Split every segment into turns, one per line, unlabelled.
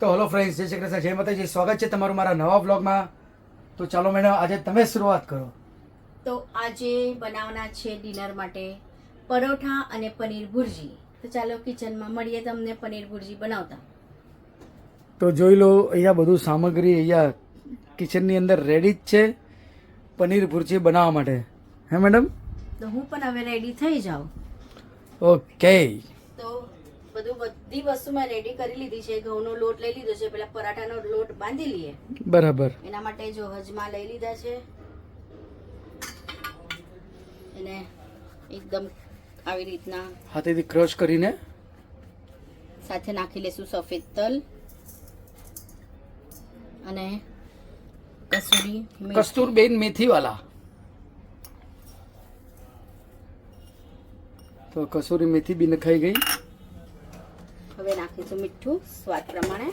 તો hello friends જય શ્રી કૃષ્ણ જય માતાજી સ્વાગત છે તમારું મારા નવા બ્લોગમાં તો ચાલો મેડમ આજે તમે શરૂઆત કરો.
તો આજે બનાવવાના છે ડિનર માટે પરોઠા અને પનીર ભુરજી. તો ચાલો કિચનમાં મળીએ તમને પનીર ભુરજી બનાવતા.
તો જોઈ લો અહીંયા બધું સામગ્રી અહીંયા કિચનની અંદર રેડી જ છે પનીર ભુરજી બનાવવા માટે. હે મેડમ
તો હું પણ હવે રેડી થઈ જાઉં.
ઓકે
તો બધું બધી વસ્તુ મેં રેડી કરી લીધી છે. ઘઉંનો લોટ લઈ લીધો છે. પેલા પરાઠાનો લોટ બાંધી લઈએ.
બરાબર.
એના માટે જો હજમા લઈ લીધા છે. એને એકદમ આવી રીતના
હાથેથી ક્રશ કરીને
સાથે નાખી લેશું સફેદ તલ અને કસૂરી.
કસ્તુરબેન મેથીવાલા. તો કસૂરી મેથી બી નખાઈ ગઈ.
હવે નાખીશું મીઠું સ્વાદ પ્રમાણે.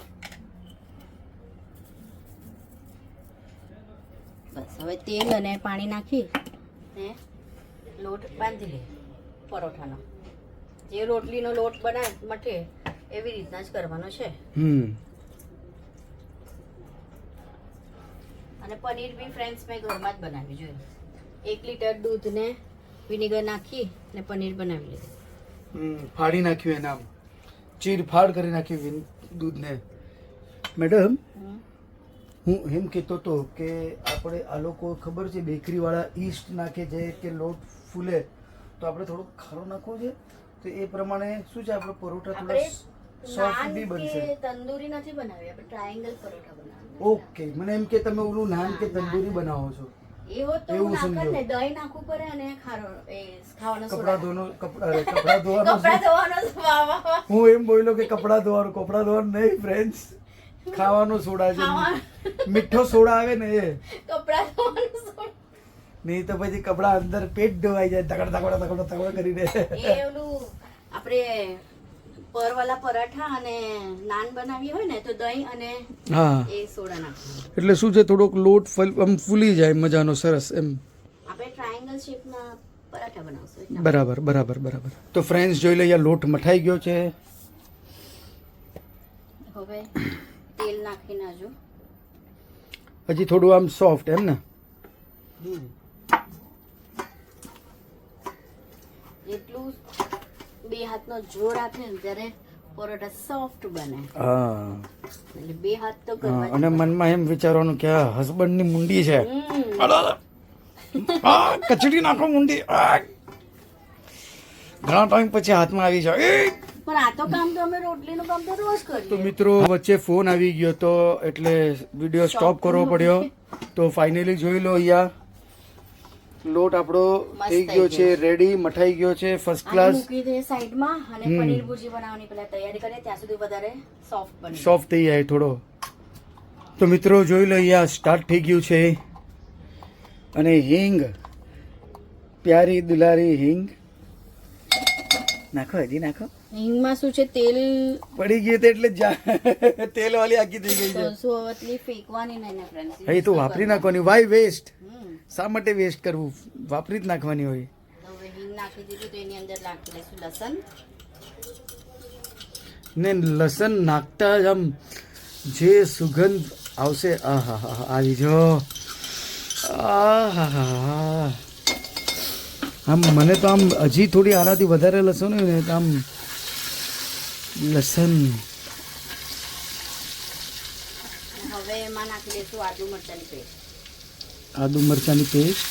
બસ હવે તેલ અને પાણી નાખી ને લોટ બાંધી લે પરોઠાનો. જે રોટલીનો લોટ બનાય મઠે એવી રીતના જ કરવાનો છે.
હમ.
અને પનીર બી ફ્રેન્ડ્સ મેં ઘરમાં જ બનાવી જોયું. એક લીટર દૂધને વિનેગર નાખી ને પનીર બનાવી લીધું.
ફાડી નાખ્યું એના ચીર ફાડ કરી નાખી દૂધને. મેડમ હું એમ કહેતો હતો કે આપણે આ લોકો ખબર છે બેકરીવાળા ઈસ્ટ નાખે છે કે લોટ ફૂલે તો આપણે થોડુંક ખારો નાખવો છે? તો એ પ્રમાણે શું છે આપણે પરોઠા થોડા સોફ્ટ બી બનશે.
તંદૂરી નથી બનાવી આપણે ટ્રાયેંગલ પરોઠા બનાવવાના
ઓકે મને એમ કે તમે ઓલું નાન કે તંદૂરી બનાવો છો. એવું
હું
સમજો.
દહીં નાખવું પડે અને ખાવાનો
કપડા
સોડા.
કપડા કપડા ધોવાનો
કપડા ધોવાનો વાહ, વાહ, વાહ.
હું એમ બોલ્યો કે કપડા ધોવાનું કપડા ધોવાનું નહીં ફ્રેન્ડ્સ ખાવાનો સોડા છે. મીઠો સોડા આવે ને એ.
કપડા ધોવાનો
નહીં તો પછી કપડા અંદર પેટ ધોવાઈ જાય ધગડ ધગડ ધગડ ધગડ કરીને.
એ ઓલું આપણે પરવાલા પરાઠા અને નાન બનાવી હોય ને તો દહીં અને
હા.
એ સોડા નાખવાનું.
એટલે શું છે થોડોક લોટ ફલ- આમ ફૂલી જાય મજાનો સરસ એમ.
આપણે ટ્રાયેંગલ શેપના પરાઠા બનાવશું
બરાબર બરાબર બરાબર. તો ફ્રેન્ડ્સ જોઈ લઈએ લોટ મઠાઈ ગયો છે.
હવે તેલ નાખીને હજુ.
હજી થોડું આમ સોફ્ટ એમ ને?
જેટલું બે હાથનો જોર આપે ને ત્યારે પરોઠા સોફ્ટ બને.
હા.
એટલે બે હાથ તો કરવા
અને મનમાં એમ વિચારવાનું કે આ હસબન્ડની મુંડી છે. કચડી નાખો મુંડી. ઘણા ટાઈમ પછી હાથમાં આવી જાય.
પણ આ તો કામ તો અમે રોટલીનું કામ તો રોજ
તો મિત્રો વચ્ચે ફોન આવી ગયો તો એટલે વીડિયો સ્ટોપ કરવો પડ્યો. તો ફાઇનલી જોઈ લો અહીંયા. લોટ આપણો થઈ ગયો છે રેડી મઠાઈ ગયો છે ફર્સ્ટ ક્લાસ
મૂકી દે સાઈડમાં અને પનીર ભુરજી બનાવવાની પહેલા તૈયારી કરીએ ત્યાં સુધી વધારે સોફ્ટ બને.
સોફ્ટ થઈ જાય થોડો. તો મિત્રો જોઈ લો અહીંયા સ્ટાર્ટ થઈ ગયું છે. અને હિંગ પ્યારી દુલારી હિંગ. નાખો હજી નાખો.
હિંગમાં શું છે? તેલ
પડી ગયું તે એટલે જા- તેલ વાળી આખી થઈ ગઈ છે.
હવે એટલી ફેંકવાની નહીં ને ફ્રેન્ડ્સ
હા, એ તો વાપરી નાખવાની. વાય વેસ્ટ શા માટે વેસ્ટ કરવું? વાપરી જ નાખવાની હોય.
હવે હિંગ નાખી દીધી તો એની અંદર નાખી દઈશું લસણ.
ને લસણ નાખતા જ આમ જે સુગંધ આવશે આ હા હા આવી જો. આહાહા. આમ મને તો આમ હજી થોડી આનાથી વધારે લસણ હોય ને તો આમ લસણ
હવે એમાં નાખી દઈશું આદુ મરચાંની પેસ્ટ
આદુ મરચાંની પેસ્ટ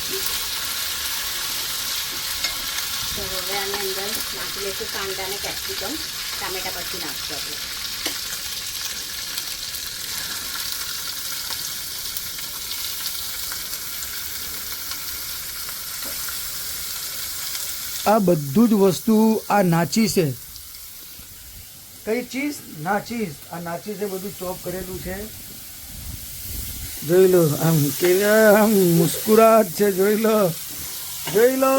તો હવે આની અંદર નાખી લઈશું કાંદા અને કેપ્સિકમ ટામેટા પછી નાખશું આપણે.
આ બધું જ વસ્તુ આ નાચી છે. કઈ ચીઝ નાચીસ આ નાચીસ એ બધું ચોપ કરેલું છે. જોઈ લો આમ કેવા આમ મુસ્કુરાટ છે જોઈ લો. જોઈ લો.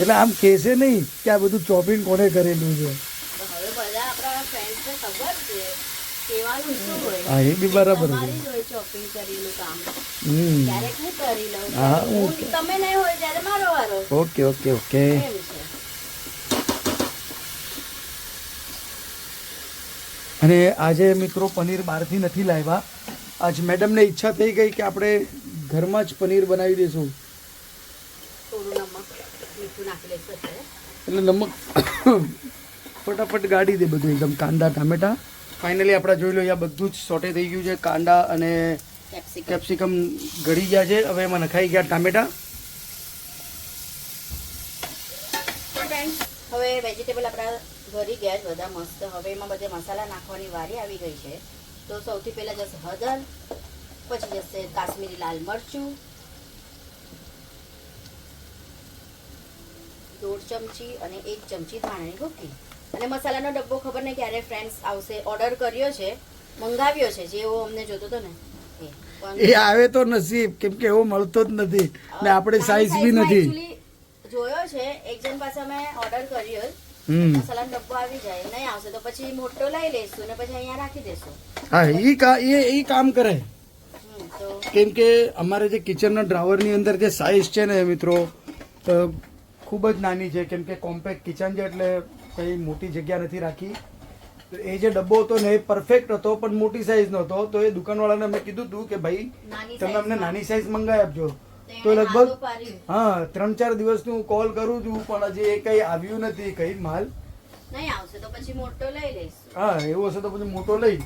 એટલે આમ કહેશે નહીં કે આ બધું ચોપિંગ કોને કરેલું છે.
તો હવે બધા આપણા ફ્રેન્ડ્સને ખબર છે કહેવાનું શું હોય?
હા એ બી બરાબર
હું
ઓકે.
તમે નહીં હોય ત્યારે મારો વારો.
ઓકે ઓકે ઓકે
એમ છે
અને આજે મિત્રો પનીર બહારથી નથી લાવ્યા. આજ મેડમને ઈચ્છા થઈ ગઈ કે આપણે ઘરમાં જ પનીર બનાવી દઈશું એટલે નમક ફટાફટ ગાડી દે બધું એકદમ કાંદા ટામેટા. ફાઇનલી આપણે જોઈ લો આ બધું જ સોટે થઈ ગયું છે. કાંદા અને
કેપ્સિકમ.
કેપ્સિકમ ગળી ગયા છે. હવે એમાં નખાઈ ગયા ટામેટા.
હવે વેજીટેબલ આપણા ભરી ગયા છે બધા મસ્ત. હવે એમાં બધે મસાલા નાખવાની વારી આવી ગઈ છે. તો સૌથી પહેલાં જશે હળદર પછી જશે કાશ્મીરી લાલ મરચું દોઢ ચમચી અને એક ચમચી ધાણાની ભૂકી. અને મસાલાનો ડબ્બો ખબર નહીં ક્યારે ફ્રેન્ડ્સ આવશે ઓર્ડર કર્યો છે મંગાવ્યો છે જેવો અમને જોતો હતો ને. એ
આવે તો નસીબ કેમ કે એવો મળતો જ નથી. ને આપણે સાઈઝ બી નથી.
જોયો છે એક જણ પાસે અમે ઓર્ડર કર્યો
હમ.
ડબ્બો આવી જાય નહીં આવશે તો પછી મોટો લઈ લઈશું ને પછી અહીંયા રાખી દેશું.
હા એ કા એ એ કામ કરે. કેમ કે અમારે જે કિચનના ડ્રાવરની અંદર જે સાઇઝ છે ને મિત્રો ખૂબ જ નાની છે. કેમ કે કોમ્પેક્ટ કિચન છે એટલે કંઈ મોટી જગ્યા નથી રાખી. એ જે ડબ્બો હતો ને એ પરફેક્ટ હતો પણ મોટી સાઇઝ હતો તો એ દુકાનવાળાને અમે કીધું હતું કે ભાઈ તમે અમને નાની સાઇઝ મંગાવી આપજો.
તો
લગભગ હા ત્રણ ચાર દિવસનું નું કોલ કરું છું પણ હજી એ કંઈ આવ્યું નથી કંઈ માલ.
નહીં આવશે તો પછી મોટો લઈ લઈશું.
હા એવું હશે તો પછી મોટો લઈ.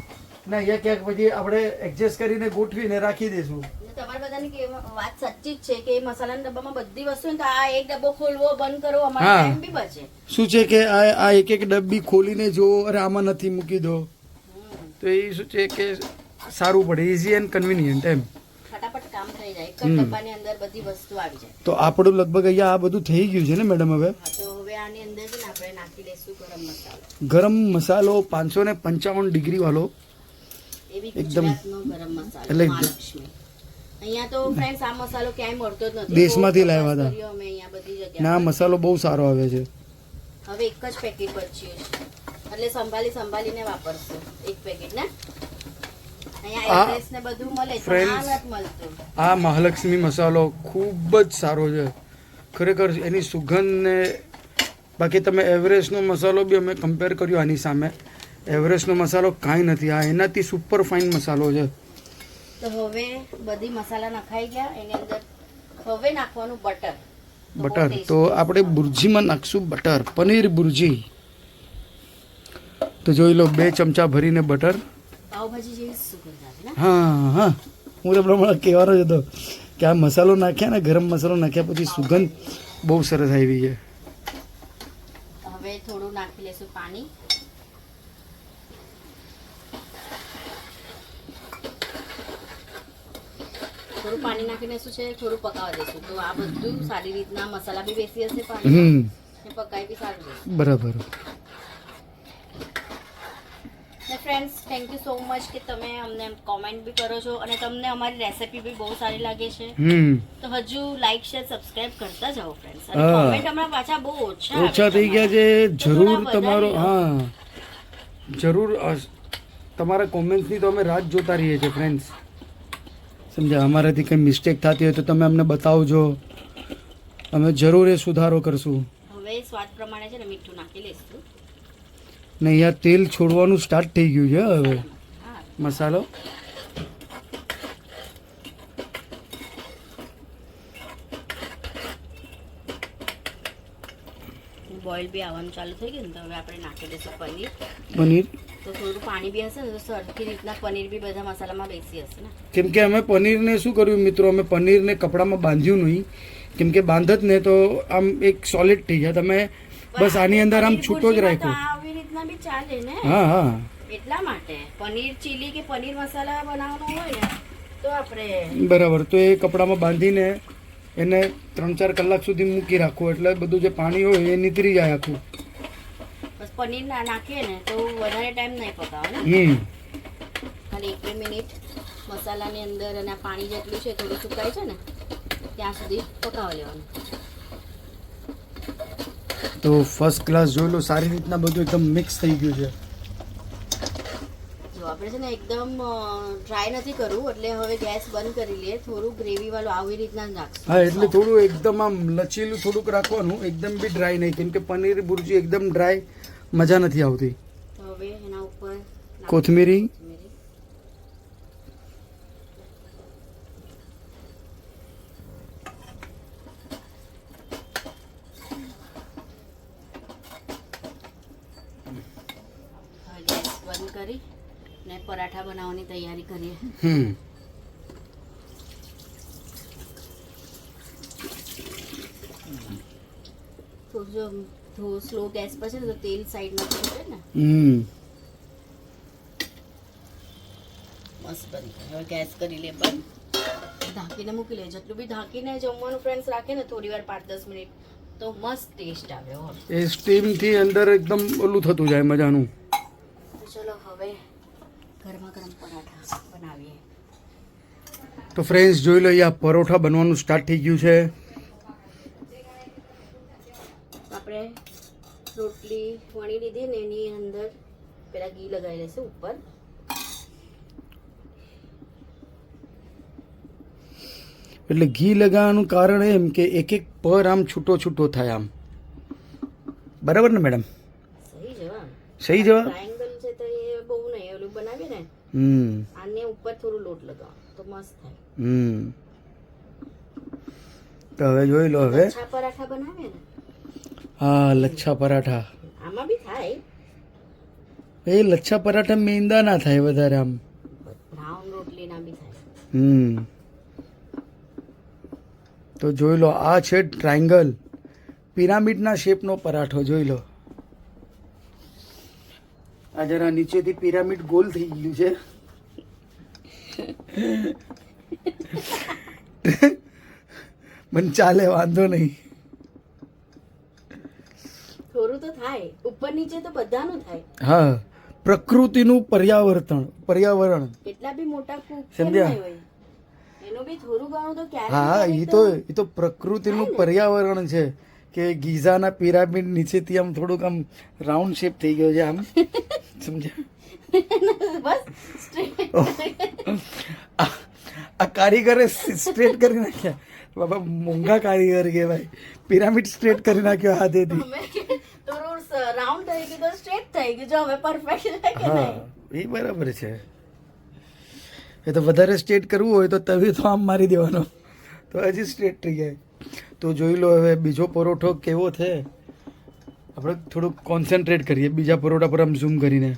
ને અહીંયા ક્યાંક પછી આપણે એડજસ્ટ કરીને ગોઠવીને રાખી દઈશું.
ને તમારા બધાની કે વાત સાચી જ છે કે મસાલાના ડબ્બામાં બધી વસ્તુ તો આ એક ડબ્બો ખોલવો બંધ કરવો અમારો ટાઈમ બી બચે.
શું છે કે આ આ એક એક ડબ્બી ખોલીને જો અરે આમાં નથી મૂકી દો. તો એ શું છે કે સારું પડે ઇઝી એન્ડ કન્વિનિયન્ટ એમ.
ફટાફટ કામ થઈ જાય. એક જ ડબ્બાની અંદર બધી વસ્તુ આવી જાય.
તો આપણું લગભગ અહીંયા આ બધું થઈ ગયું છે ને મેડમ હવે?
તો હવે આની અંદર છે ને આપણે નાખી લઈશું ગરમ મસાલો.
ગરમ મસાલો પાંચસો ને પંચાવન ડિગ્રી વાળો. એકદમ-
ગરમ મસાલો
એટલે-
અહીંયા તો ફ્રેન્ડ્સ આ મસાલો ક્યાંય મળતો જ નથી.
દેશમાંથી લાવ્યા હતા.
અમે અહીંયા બધી
ને આ મસાલો બહુ સારો આવે છે.
હવે એક જ પેકેટ બચ્યું છે એટલે સંભાળી સંભાળીને વાપરશું. એક પેકેટ ને?
આ- મહાલક્ષ્મી મસાલો ખૂબ જ સારો છે. ખરેખર એની સુગંધ ને બાકી તમે એવરેસ્ટનો મસાલો બી અમે કમ્પેર કર્યો આની સામે. એવરેસ્ટનો મસાલો કાંઈ નથી. આ એનાથી સુપર ફાઇન મસાલો છે.
તો હવે બધી મસાલા નખાઈ ગયા. એની અંદર હવે નાખવાનું બટર.
બટર તો આપણે ભુરજીમાં નાખશું બટર. પનીર ભુરજી તો જોઈ લો બે ચમચા ભરીને બટર.
પાવભાજી જેવી સુગંધ આવે ને?
હા હા. હું તો પ્રમાણે કહેવાનો જ હતો કે આ મસાલો નાખ્યા ને ગરમ મસાલો નાખ્યા પછી સુગંધ બહુ સરસ આવી છે.
હવે થોડું નાખી લેશું પાણી. થોડું પાણી નાખીને શું છે થોડું પકાવવા દઈશું તો આ બધું સારી રીતના મસાલા બી બેસી હશે પાણી
હમ.
ને બી સારું
બરાબર.
Friends thank you so much કે તમે અમને કોમેન્ટ બી કરો છો અને તમને અમારી રેસિપી બી બહુ સારી લાગે છે.
હમ.
તો હજુ લાઈક શેર સબસ્ક્રાઇબ કરતા જાઓ ફ્રેન્ડ્સ અને કોમેન્ટ હમણાં પાછા બહુ ઓછા
ઓછા થઈ ગયા છે. જરૂર તમારો હા. જરૂર તમારા કોમેન્ટ્સની તો અમે રાત જોતા રહીએ છીએ ફ્રેન્ડ્સ સમજ્યા? અમારાથી કંઈ મિસ્ટેક થતી હોય તો તમે અમને બતાવજો. અમે જરૂર એ સુધારો કરશું.
હવે સ્વાદ પ્રમાણે છે ને મીઠું નાખી લઈશું.
ને અહીંયા તેલ છોડવાનું સ્ટાર્ટ થઈ ગયું છે હવે. મસાલો.
બોઇલ બી આવવાનું ચાલુ થઈ ગયું ને તો હવે આપણે નાખી દઈશું પનીર.
પનીર.
તો થોડું પાણી બી હશે ને તો સરખી રીતના પનીર બી બધા મસાલામાં બેસી હશે ને.
કેમ કે અમે પનીરને શું કર્યું મિત્રો અમે પનીરને કપડામાં બાંધ્યું નહીં. કેમ કે બાંધત ને તો આમ એક સોલિડ થઈ જાય. તમે બસ આની અંદર આમ છૂટો જ રાખ્યો.
રીતના બી ચાલે ને?
હા હા.
એટલા માટે? પનીર ચીલી કે પનીર મસાલા બનાવવાનો હોય ને તો આપણે
બરાબર. તો એ કપડામાં બાંધીને એને ત્રણ ચાર કલાક સુધી મૂકી રાખવું. એટલે બધું જે પાણી હોય એ નીતરી જાય આખું.
બસ પનીર ના નાખીએ ને તો વધારે ટાઈમ નહીં પકાવે ને?
હમ.
ખાલી એક બે મિનિટ મસાલાની અંદર અને પાણી જેટલું છે થોડું સુકાય છે ને ત્યાં સુધી પકાવી લેવાનું.
તો ફર્સ્ટ ક્લાસ જોઈ લો સારી રીતના બધું એકદમ મિક્સ થઈ ગયું છે.
જો આપણે છે ને એકદમ ડ્રાય નથી કરવું એટલે હવે ગેસ બંધ કરી લઈએ. થોડું ગ્રેવી વાળું આવી રીતના નાખશું.
હા એટલે થોડું એકદમ આમ લચીલું થોડુંક રાખવાનું એકદમ બી ડ્રાય નહીં કેમ કે પનીર ભુરજી એકદમ ડ્રાય મજા નથી આવતી.
હવે એના ઉપર
કોથમીરી
કોથમીરી. હવે ગેસ બંધ કરી ને પરાઠા બનાવવાની તૈયારી કરીએ.
હમ.
થોડું જો સ્લો ગેસ પર છે ને તો તેલ સાઈડમાં છે ને.
હમ.
મસ્ત બની હવે ગેસ કરી લે બંધ. ઢાંકીને મૂકી લે જેટલું બી ઢાંકીને જમવાનું ફ્રેન્ડ્સ રાખે ને થોડી વાર પાંચ દસ મિનિટ તો મસ્ત ટેસ્ટ આવે
એ સ્ટીમથી અંદર એકદમ ઓલું થતું જાય મજાનું.
ચલો હવે ગરમા ગરમ પરાઠા બનાવીએ.
તો ફ્રેન્ડ્સ જોઈ લો આ પરોઠા બનવાનું સ્ટાર્ટ થઈ ગયું છે.
આપણે રોટલી વણી લીધી ને એની અંદર પેલા ઘી લગાવી લેશે ઉપર.
એટલે ઘી લગાવવાનું કારણ એમ કે એક એક પર આમ છૂટો છૂટો થાય આમ. બરાબર ને મેડમ
સહી જવાબ.
સહી જવાબ
ટ્રાયંગલ છે તો એ બહુ નહીં ઓલું બનાવીએ ને
હમ.
આને ઉપર થોડું લોટ લગાવો તો મસ્ત થાય.
હમ. તો હવે જોઈ લો હવે.
લચ્છા પરાઠા બનાવે ને?
હા લચ્છા પરાઠા.
આમાં બી થાય.
એ લચ્છા પરાઠા મેંદા ના થાય વધારે આમ.
બ્રાઉન રોટલીના બી થાય.
હમ. તો જોઈ લો આ છે ટ્રાયંગલ. પિરામિડના શેપનો પરાઠો જોઈ લો. આ જરા નીચેથી પિરામિડ ગોલ થઈ ગયું છે. મને ચાલે વાંધો નહીં.
થોડું તો થાય. ઉપર નીચે તો બધાનું થાય.
હા પ્રકૃતિનું પર્યાવર્તન પર્યાવરણ.
કેટલા બી મોટા
સમજ્યા?
એનું બી થોડું ઘણું તો ક્યારે
હા એ તો એ તો પ્રકૃતિનું પર્યાવરણ છે કે ગીઝાના પિરામિડ નીચેથી આમ થોડુંક આમ રાઉન્ડ શેપ થઈ ગયો છે આમ. સમજ્યા?
બસ.
આ કારીગરે સ્ટ્રેટ કરી નાખ્યા. બાબા મોંઘા કારીગર કહેવાય. પિરામિડ સ્ટ્રેટ કરી નાખ્યો હાથેથી.
રાઉન્ડ થઈ ગયું તો સ્ટ્રેટ થઈ ગયું જો હવે પરફેક્ટ છે કે
હા
નહીં.
એ બરાબર છે. એ તો વધારે સ્ટ્રેટ કરવું હોય તો તવી તો આમ મારી દેવાનો. તો હજી સ્ટ્રેટ થઈ જાય. તો જોઈ લો હવે બીજો પરોઠો કેવો છે? આપણે થોડુંક કોન્સન્ટ્રેટ કરીએ. બીજા પરોઠા પર આમ ઝૂમ કરીને.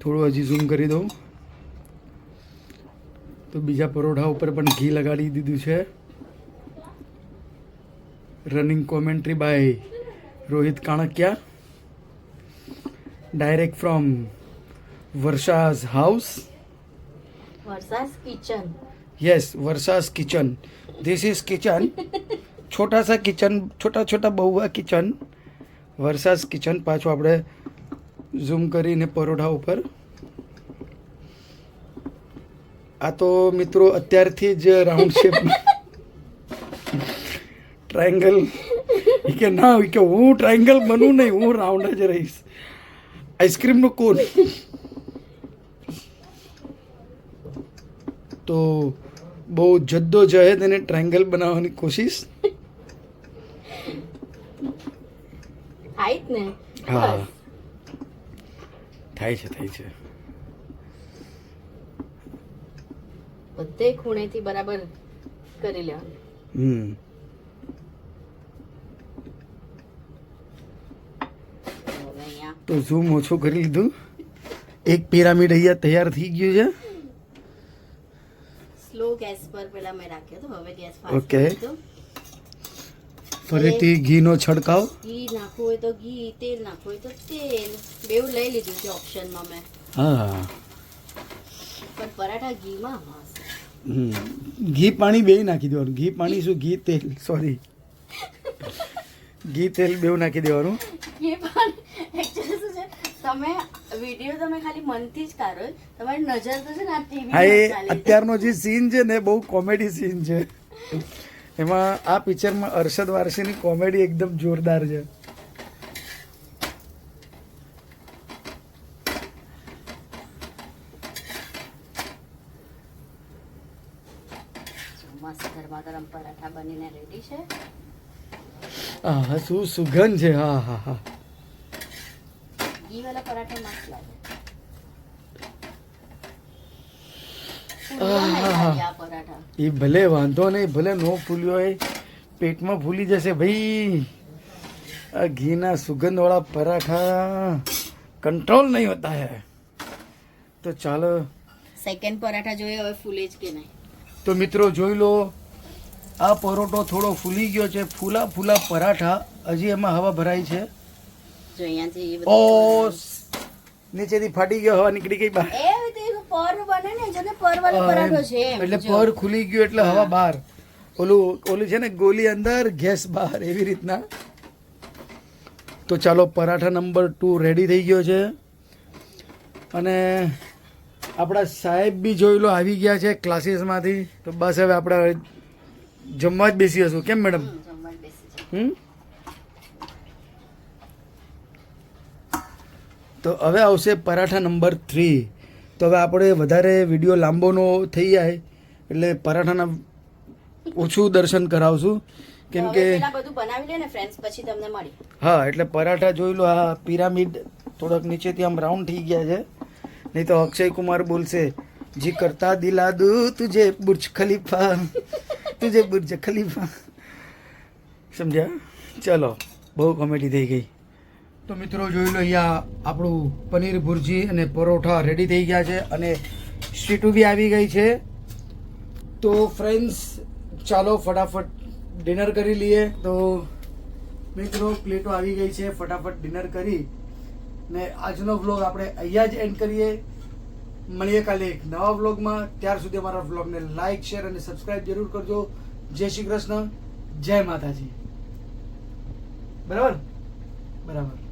થોડું હજી ઝૂમ કરી દઉં. તો બીજા પરોઠા ઉપર પણ ઘી લગાડી દીધું છે. Running commentary by Rohit Kanakia. Direct from Varsha's house
Varsha's kitchen
yes Varsha's kitchen this is kitchen છોટા સા કિચન, છોટા છોટા બહુવા કિચન, વરસાદ કિચન પાછું આપણે ઝૂમ કરીને પરોઠા ઉપર. આ તો મિત્રો અત્યારથી જ રાઉન્ડ શેપ ટ્રાયંગલ કે ના કે હું ટ્રાયંગલ બનું નહીં, હું રાઉન્ડ જ રહીશ. આઈસ્ક્રીમનું કોન તો બહુ જદ્દોજહેદ એને ટ્રાયંગલ બનાવવાની કોશિશ
થાય જ ને.
હા. થાય છે થાય છે.
બધે ખૂણેથી બરાબર કરી લેવાનું.
હમ. તો ઝૂમ ઓછું કરી લીધું. એક પિરામિડ અહીંયા તૈયાર થઈ ગયું છે.
સ્લો ગેસ પર પેલા મેં રાખ્યો તો હવે ગેસ ફાસ્ટ
Okay. ફરીથી ઘીનો છંટકાવ.
ઘી નાખવું હોય તો ઘી તેલ નાખવું હોય તો તેલ. બેવ લઈ લીધું છે ઓપ્શનમાં મેં.
હા.
પણ પરાઠા ઘીમાં
ઘી પાણી બે નાખી દેવાનું. ઘી પાણી શું? ઘી તેલ. સોરી ઘી તેલ બેવું નાખી દેવાનું.
પણ તમે વીડિયો તમે ખાલી મનથી જ કાઢો. તમારી નજર તો છે ને આ
હા એ
ટીવી
અત્યારનો જે સીન છે ને બહુ કોમેડી સીન છે. એમાં આ પિક્ચરમાં અરશદ વારસીની કોમેડી એકદમ જોરદાર છે. હા શું સુગંધ છે હા હા હા.
પરાઠા
એ ભલે વાંધો નહીં ભલે નો ફૂલ્યો હોય પેટમાં ફૂલી જશે ભાઈ. આ ઘીના સુગંધવાળા પરાઠા કંટ્રોલ નહીં હોતા હે. તો ચાલો.
સેકન્ડ પરાઠા જોઈએ હવે ફૂલે જ કે નહીં.
તો મિત્રો જોઈ લો આ પરોઠો થોડો ફૂલી ગયો છે. ફૂલા ફૂલા પરાઠા હજી એમાં હવા ભરાઈ છે.
જો અહીંયાથી
ઓ નીચેથી ફાટી ગયો હવા નીકળી ગઈ બહાર.
બને ને પર વાળો પરાઠો છે
એટલે પર ખુલી ગયું એટલે હવા બહાર. ઓલું ઓલું છે ને ગોલી અંદર ગેસ બહાર એવી રીતના. તો ચાલો પરાઠા નંબર ટુ રેડી થઈ ગયો છે. અને આપણા સાહેબ બી જોઈ લો આવી ગયા છે ક્લાસીસમાંથી. તો બસ હવે આપણે જમવા જ બેસી હશું. કેમ મેડમ.
હમ?
તો હવે આવશે પરાઠા નંબર થ્રી. તો હવે આપણે વધારે વીડિયો લાંબોનો થઈ જાય એટલે પરાઠાના ઓછું દર્શન કરાવશું. કેમ કે
બધું બનાવી લે ને ફ્રેન્ડ્સ પછી તમને મળી.
હા એટલે પરાઠા જોઈ લો આ પિરામિડ થોડાક નીચેથી આમ રાઉન્ડ થઈ ગયા છે. નહીં તો અક્ષય કુમાર બોલશે જી કરતા દિલા દુ તુજે બુર્જ ખલીફા તુજે બુર્જ ખલીફા. સમજ્યા? ચલો બહુ કોમેડી થઈ ગઈ. તો મિત્રો જોઈ લો અહીંયા આપણું પનીર ભુરજી અને પરોઠા રેડી થઈ ગયા છે અને સ્વીટું બી આવી ગઈ છે. તો ફ્રેન્ડ્સ ચાલો ફટાફટ ડિનર કરી લઈએ. તો મિત્રો પ્લેટો આવી ગઈ છે, ફટાફટ ડિનર કરી. ને આજનો વ્લોગ આપણે અહીંયા જ એન્ડ કરીએ. મળીએ કાલે એક નવા વ્લોગમાં ત્યાર સુધી અમારા વ્લોગને લાઇક શેર અને સબસ્ક્રાઇબ જરૂર કરજો. જય શ્રી કૃષ્ણ. જય માતાજી. બરાબર? બરાબર.